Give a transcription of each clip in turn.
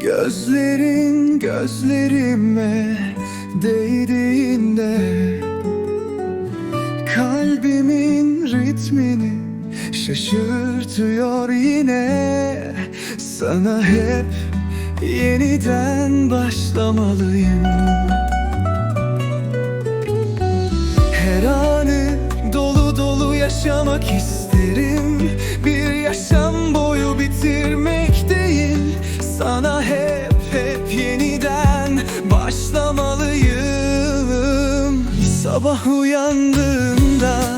Gözlerin gözlerime değdiğinde Kalbimin ritmini şaşırtıyor yine. Sana hep yeniden başlamalıyım. Her anı dolu dolu yaşamak isterim başlamalıyım. Sabah uyandığında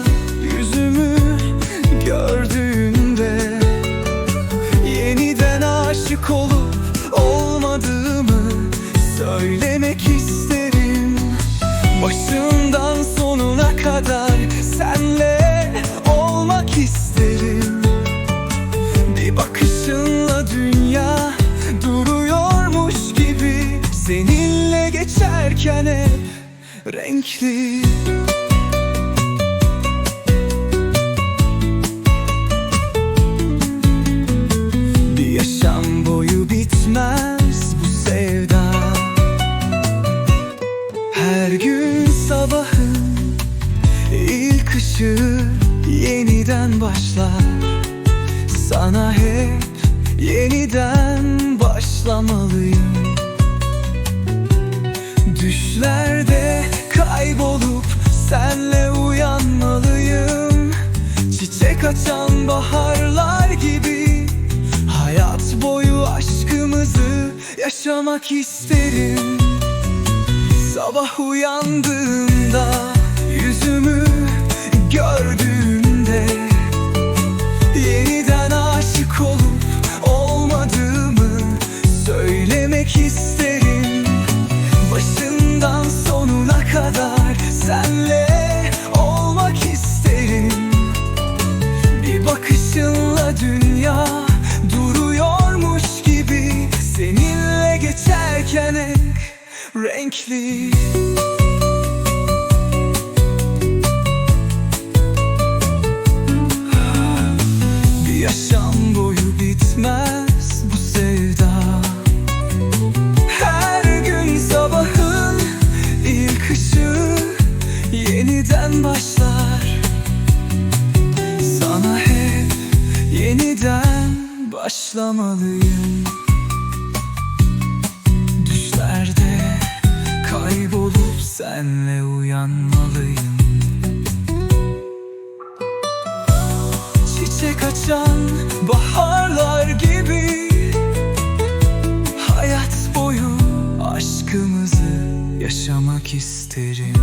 geçerken hep renkli. Bir yaşam boyu bitmez bu sevda. Her gün sabahın ilk ışığı yeniden başlar. Sana hep yeniden başlamalıyım Düşlerde kaybolup senle uyanmalıyım. Çiçek açan baharlar gibi Hayat boyu aşkımızı yaşamak isterim. Sabah uyandığımda yüzümü renkli. Bir yaşam boyu bitmez bu sevda. Her gün sabahın ilk ışığı yeniden başlar. Sana hep yeniden başlamalıyım senle uyanmalıyım Çiçek açan baharlar gibi Hayat boyu aşkımızı yaşamak isterim